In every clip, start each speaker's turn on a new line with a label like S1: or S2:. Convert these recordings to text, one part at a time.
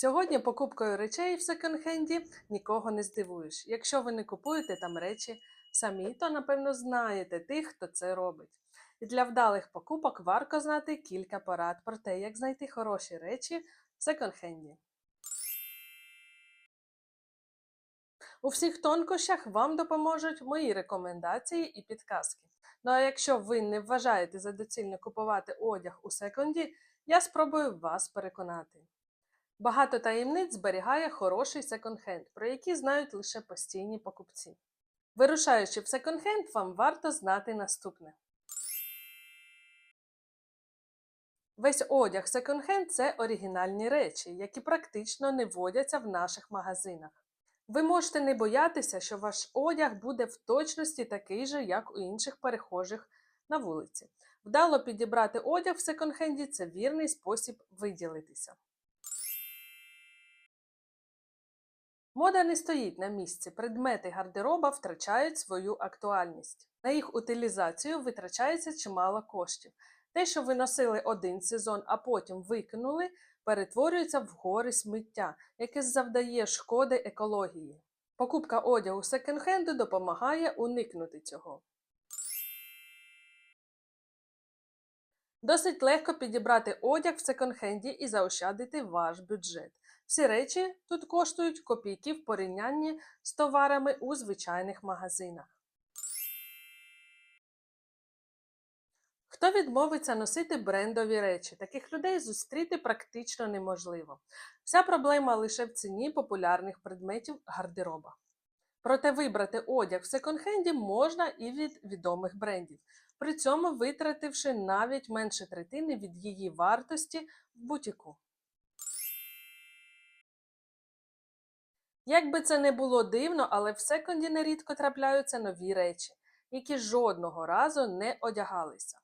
S1: Сьогодні покупкою речей в секонд-хенді нікого не здивуєш. Якщо ви не купуєте там речі самі, то напевно знаєте тих, хто це робить. І для вдалих покупок варто знати кілька порад про те, як знайти хороші речі в секонд-хенді. У всіх тонкощах вам допоможуть мої рекомендації і підказки. Ну а якщо ви не вважаєте за доцільне купувати одяг у секонді, я спробую вас переконати. Багато таємниць зберігає хороший секонд-хенд, про які знають лише постійні покупці. Вирушаючи в секонд-хенд, вам варто знати наступне. Весь одяг секонд-хенд – це оригінальні речі, які практично не водяться в наших магазинах. Ви можете не боятися, що ваш одяг буде в точності такий же, як у інших перехожих на вулиці. Вдало підібрати одяг в секонд-хенді – це вірний спосіб виділитися. Мода не стоїть на місці, предмети гардероба втрачають свою актуальність. На їх утилізацію витрачається чимало коштів. Те, що ви носили один сезон, а потім викинули, перетворюється в гори сміття, яке завдає шкоди екології. Покупка одягу секонд-хенду допомагає уникнути цього. Досить легко підібрати одяг в секонд-хенді і заощадити ваш бюджет. Всі речі тут коштують копійки в порівнянні з товарами у звичайних магазинах. Хто відмовиться носити брендові речі? Таких людей зустріти практично неможливо. Вся проблема лише в ціні популярних предметів гардероба. Проте вибрати одяг в секонд-хенді можна і від відомих брендів, при цьому витративши навіть менше третини від її вартості в бутіку. Як би це не було дивно, але в секонді нерідко трапляються нові речі, які жодного разу не одягалися.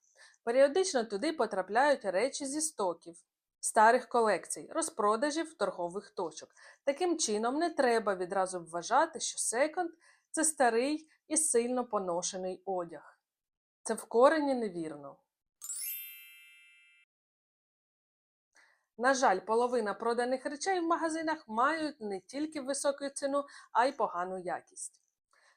S1: Періодично туди потрапляють речі зі стоків, старих колекцій, розпродажів торгових точок. Таким чином, не треба відразу вважати, що секонд це старий і сильно поношений одяг. Це в корені невірно. На жаль, половина проданих речей в магазинах мають не тільки високу ціну, а й погану якість.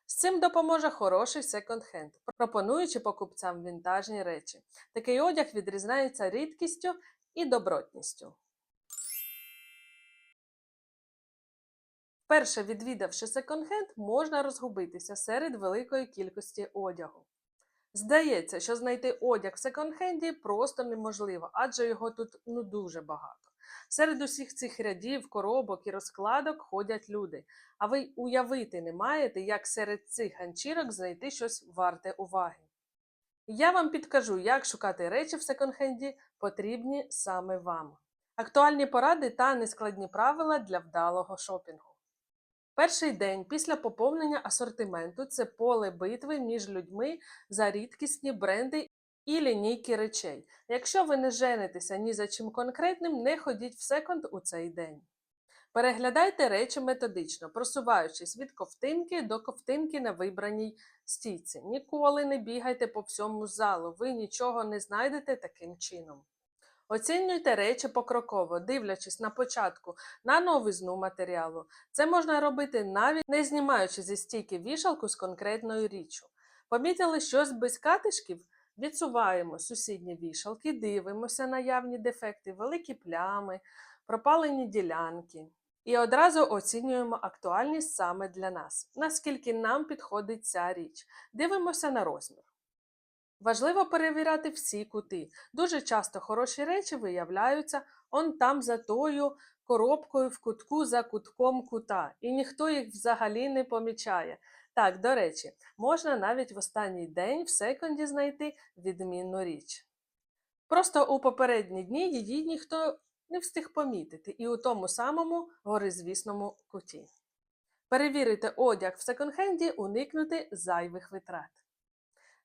S1: З цим допоможе хороший секонд-хенд, пропонуючи покупцям вінтажні речі. Такий одяг відрізняється рідкістю і добротністю. Вперше відвідавши секонд-хенд, можна розгубитися серед великої кількості одягу. Здається, що знайти одяг в секонд-хенді просто неможливо, адже його тут ну дуже багато. Серед усіх цих рядів, коробок і розкладок ходять люди, а ви уявити не маєте, як серед цих ганчірок знайти щось варте уваги. Я вам підкажу, як шукати речі в секонд-хенді потрібні саме вам. Актуальні поради та нескладні правила для вдалого шопінгу. Перший день після поповнення асортименту це поле битви між людьми за рідкісні бренди і лінійки речей. Якщо ви не женитеся ні за чим конкретним, не ходіть в секонд у цей день. Переглядайте речі методично, просуваючись від ковтинки до ковтинки на вибраній стійці. Ніколи не бігайте по всьому залу, ви нічого не знайдете таким чином. Оцінюйте речі покроково, дивлячись на початку на новизну матеріалу. Це можна робити навіть не знімаючи зі стійки вішалку з конкретною річчю. Помітили щось без катишків? Відсуваємо сусідні вішалки, дивимося наявні дефекти, великі плями, пропалені ділянки. І одразу оцінюємо актуальність саме для нас, наскільки нам підходить ця річ. Дивимося на розмір. Важливо перевіряти всі кути. Дуже часто хороші речі виявляються он там за тою коробкою в кутку за кутком кута, і ніхто їх взагалі не помічає. Так, до речі, можна навіть в останній день в секонді знайти відмінну річ. Просто у попередні дні її ніхто не встиг помітити, і у тому самому горизвісному куті. Перевірити одяг в секонд-хенді, уникнути зайвих витрат.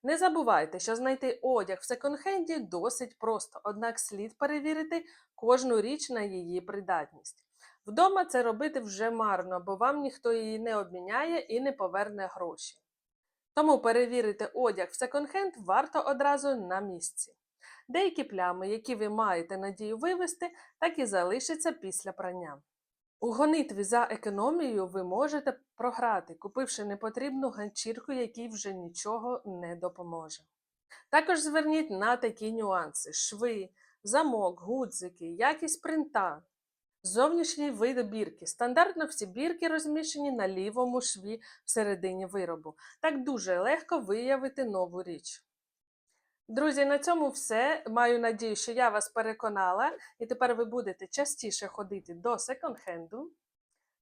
S1: Не забувайте, що знайти одяг в секонд-хенді досить просто, однак слід перевірити кожну річ на її придатність. Вдома це робити вже марно, бо вам ніхто її не обміняє і не поверне гроші. Тому перевірити одяг в секонд-хенд варто одразу на місці. Деякі плями, які ви маєте надію вивести, так і залишаться після прання. У гонитві за економією ви можете програти, купивши непотрібну ганчірку, якій вже нічого не допоможе. Також зверніть на такі нюанси: шви, замок, гудзики, якість принта, зовнішній вид бірки. Стандартно всі бірки розміщені на лівому шві всередині виробу. Так дуже легко виявити нову річ. Друзі, на цьому все. Маю надію, що я вас переконала, і тепер ви будете частіше ходити до секонд-хенду,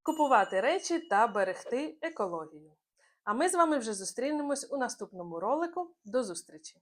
S1: купувати речі та берегти екологію. А ми з вами вже зустрінемось у наступному ролику. До зустрічі!